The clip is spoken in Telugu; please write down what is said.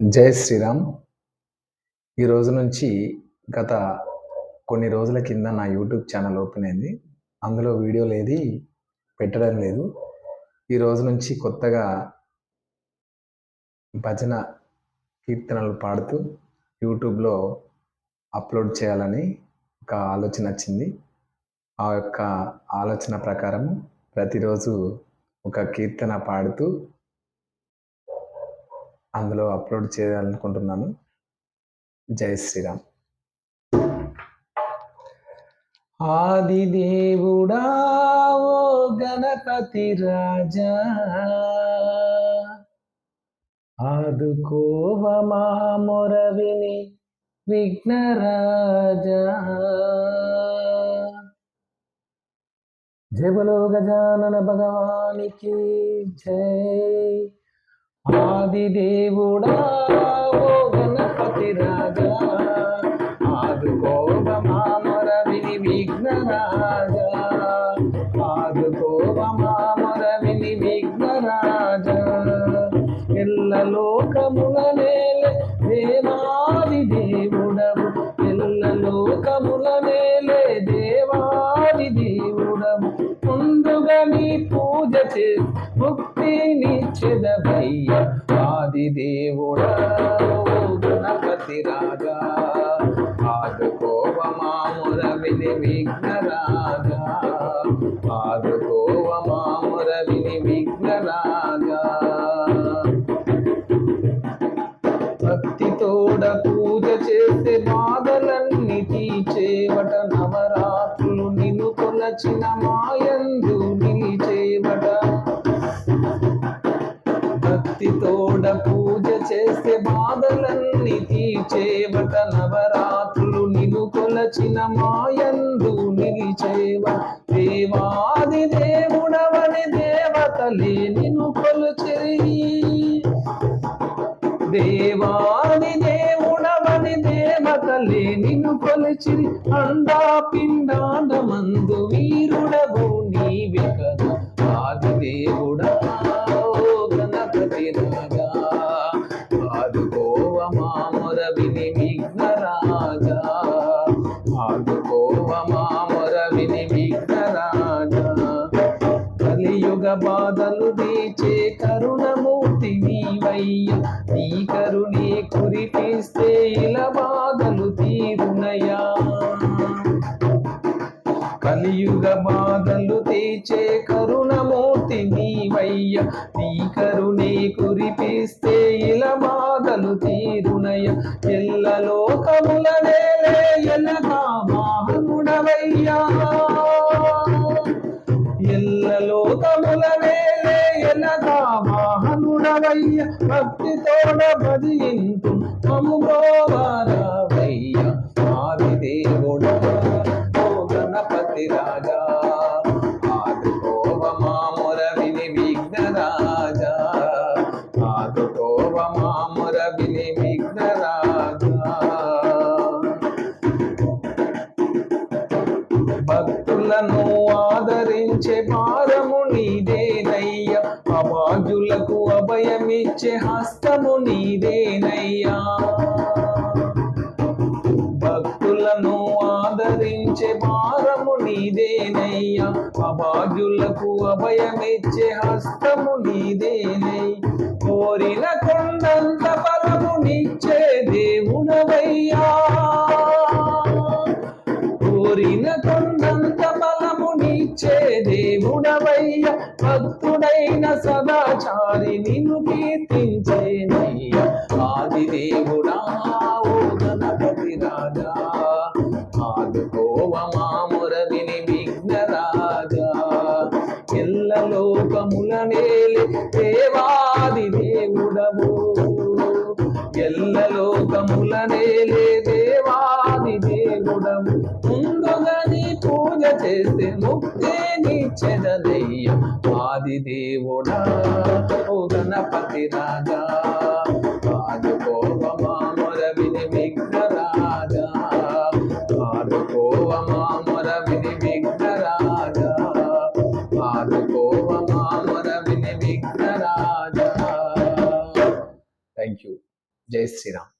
జై శ్రీరామ్. ఈ రోజు నుంచి గత కొన్ని రోజుల కింద నా యూట్యూబ్ ఛానల్ ఓపెన్ అయింది. అందులో వీడియోలు ఏది పెట్టడం లేదు. ఈ రోజు నుంచి కొత్తగా భజన కీర్తనలు పాడుతూ యూట్యూబ్లో అప్లోడ్ చేయాలని ఒక ఆలోచన వచ్చింది. ఆ యొక్క ఆలోచన ప్రకారం ప్రతిరోజు ఒక కీర్తన పాడుతూ అందులో అప్లోడ్ చేయాలనుకుంటున్నాను. జై శ్రీరామ్. ఆది దేవుడా ఓ గణపతి రాజా ఆదుకోవ మా మొరవిని విఘ్నరాజా జబలో గజానన భగవానికి జై. ఆది దేవుడా ఓ గణపతి రాజా. ఆదుకోవ మామర విని విఘ్న రాజా. ఆదుకోవ మామర విని విఘ్న రాజా. ఎల్ల లోకముల నేలే దేవాది దేవుడవు. ఎల్ల లోకముల నేలే దేవాది దేవుడవు. ముందుగా నీ పూజ చే ముక్తిని ముక్తినిచ్చెదవయ్య ఆది దేవుడా ఓ గణపతి రాజా ఆదుకోవ మాముర విని విఘ్న రాజా ఆదుకోవ మాముర విని విఘ్న రాజా భక్తితోడ పూజ చేస్తే బాధలన్నీ తీచేవట నవరాత్రులు నిన్ను కొలచిన మాయందు నిన్ను భక్తితోడ పూజ చేస్తే బాధలన్నీ తీర్చేవట నవరాత్రులు నిను కొలచిన మాయందు నిలిచేవ. దేవాది దేవుడవని దేవతలే నిను కొలుచెరి. దేవాది దేవుడవని దేవతలే నిను కొలిచిరి. అండా పిండాండమందు మందు బాధలు తీచే కరుణమూర్తి నీవయ్య. నీ కరుణే కురిపిస్తే ఇలా బాధలు తీరునయా కలియుగ బాధలు తీచే కరుణమూర్తి నీవయ్య. నీ కరుణే కురిపిస్తే ఇలా బాధలు తీరునయ ఎల్ల లోకముల నేలే ఎల్లగా లోకముల నేలే ఎల్లగా వాహనుడవయ్య భక్తితోడ భజింతు మము గోవారవయ్య ఆదరించే భారము నీదేనయ్య. అభాగ్యులకు అభయమిచ్చే హస్తము నీదేనయ్యా. భక్తులను ఆదరించే భారము నీదేనయ్యా. అభాగ్యులకు అభయమిచ్చే హస్తము నీదేనై కోరిన కొండంత బలము నిచ్చే దేవుడవయ్యా. కోరిన కొండంత బలము ఇచ్చే దేవుడవయ్య భక్తుడైన సదాచారి నిన్ను కీర్తించేనయ్య. ఆది దేవుడా ఓ గణపతి రాజా ఆదుకోవ మా విని విఘ్న రాజా ఎల్ల లోకముల నేలి దేవాది దేవుడవు. ఎల్ల లోకముల నేలే దేవాది దేవుడవు. ముందుగా నీ పూజ చేస్తే ముక్తి నిచ్చెదయ్య ఆది దేవుడా ఓ గణపతి రాజా ఆదుకోవ మామర విని విఘ్న రాజా ఆదుకోవ మామర విని విఘ్న రాజా ఆదుకోవ మామర విని విఘ్న రాజా థ్యాంక్ యూ జై శ్రీరామ్.